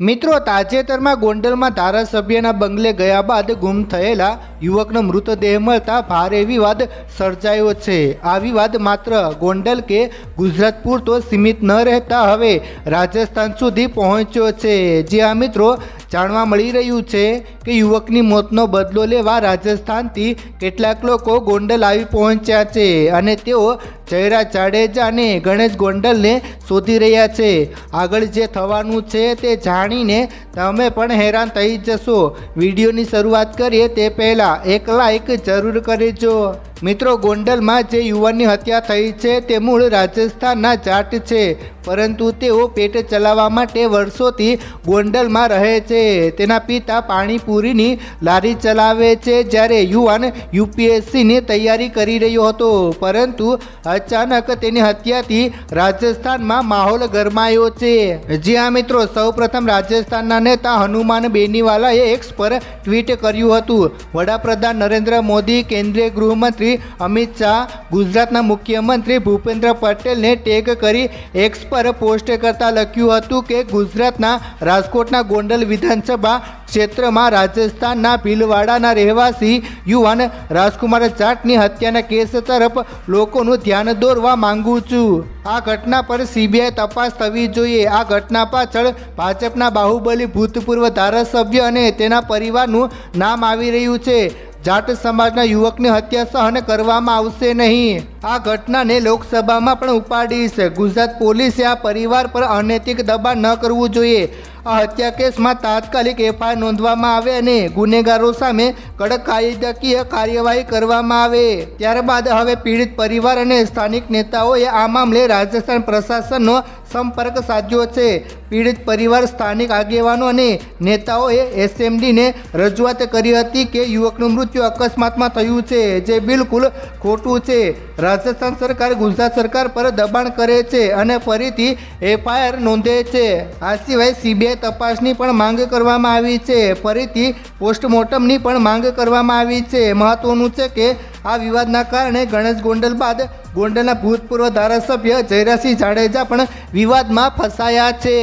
મિત્રો, તાજેતરમાં ગોંડલમાં ધારાસભ્યના બંગલે ગયા બાદ ગુમ થયેલા યુવકનો મૃતદેહ મળતા ભારે વિવાદ સર્જાયો છે. આ વિવાદ માત્ર ગોંડલ કે ગુજરાત પૂરતો સીમિત ન રહેતા હવે રાજસ્થાન સુધી પહોંચ્યો છે. જ્યાં મિત્રો, જાણવા મળી રહ્યું છે કે યુવકની મોતનો બદલો લેવા રાજસ્થાનથી કેટલાક લોકો ગોંડલ આવી પહોંચ્યા છે અને તેઓ જયરા જાડેજા અને ગણેશ ગોંડલને શોધી રહ્યા છે. આગળ જે થવાનું છે તે જાણીને તમે પણ હેરાન થઈ જશો. વિડીયોની શરૂઆત કરીએ તે પહેલાં એક લાઈક જરૂર કરજો. મિત્રો, ગોંડલમાં જે યુવાનની હત્યા થઈ છે તે મૂળ રાજસ્થાનના જાટ છે. પરંતુ તેઓ પેટ ચલાવવા માટે વર્ષોથી ગોંડલમાં રહે છે. તેના પિતા પાણીપુરીની લારી ચલાવે છે જ્યારે યુવાન યુપીએસસીની તૈયારી કરી રહ્યો હતો. પરંતુ અચાનક તેની હત્યાથી રાજસ્થાનમાં માહોલ ગરમાયો છે. જ્યાં મિત્રો, સૌપ્રથમ રાજસ્થાનના નેતા હનુમાન બેનીવાલાએ એક્સ પર ટ્વીટ કર્યું હતું. વડાપ્રધાન નરેન્દ્ર મોદી, કેન્દ્રીય ગૃહમંત્રી અમિત શાહ, ગુજરાતના મુખ્યમંત્રી ભૂપેન્દ્ર પટેલને ટેગ કરી એક્સ પર પોસ્ટ કરતા લખ્યું હતું કે ગુજરાતના રાજકોટના ગોંડલ વિધાનસભા ક્ષેત્રમાં રાજસ્થાનના ભીલવાડાના રહેવાસી યુવાન રાજકુમાર જાટની હત્યાના કેસ તરફ લોકોનું ધ્યાન દોરવા માંગુ છું. આ ઘટના પર સીબીઆઈ તપાસ થવી જોઈએ. આ ઘટના પાછળ ભાજપના બાહુબલી ભૂતપૂર્વ ધારાસભ્ય અને તેના પરિવારનું નામ આવી રહ્યું છે. જાટ સમાજના યુવકની હત્યા સહન કરવામાં આવશે નહીં. આ ઘટનાને લોકસભામાં પણ ઉપાડીશ. ગુજરાત પોલીસે આ પરિવાર પર અનૈતિક દબાણ ન કરવું જોઈએ. આ હત્યા કેસમાં તાત્કાલિક એફઆઈઆર નોંધવામાં આવે અને ગુનેગારો સામે કડક કાયદાકીય કાર્યવાહી કરવામાં આવે. ત્યારબાદ હવે પીડિત પરિવાર અને સ્થાનિક નેતાઓએ આ મામલે રાજસ્થાન પ્રશાસનનો સંપર્ક સાધ્યો છે. પીડિત પરિવાર, સ્થાનિક આગેવાનો અને નેતાઓએ એસએમડીને રજૂઆત કરી હતી કે યુવકનું મૃત્યુ અકસ્માતમાં થયું છે, જે બિલકુલ ખોટું છે. રાજસ્થાન સરકાર ગુજરાત સરકાર પર દબાણ કરે છે અને ફરીથી એફઆઈઆર નોંધે છે. આ સિવાય સીબીઆઈ તપાસની પણ માંગ કરવામાં આવી છે. ફરીથી પોસ્ટમોર્ટમની પણ માંગ કરવામાં આવી છે. મહત્વનું છે કે આ વિવાદના કારણે ગણેશ ગોંડલ બાદ ગોંડલના ભૂતપૂર્વ ધારાસભ્ય જયરાસિંહ જાડેજા પણ વિવાદમાં ફસાયા છે.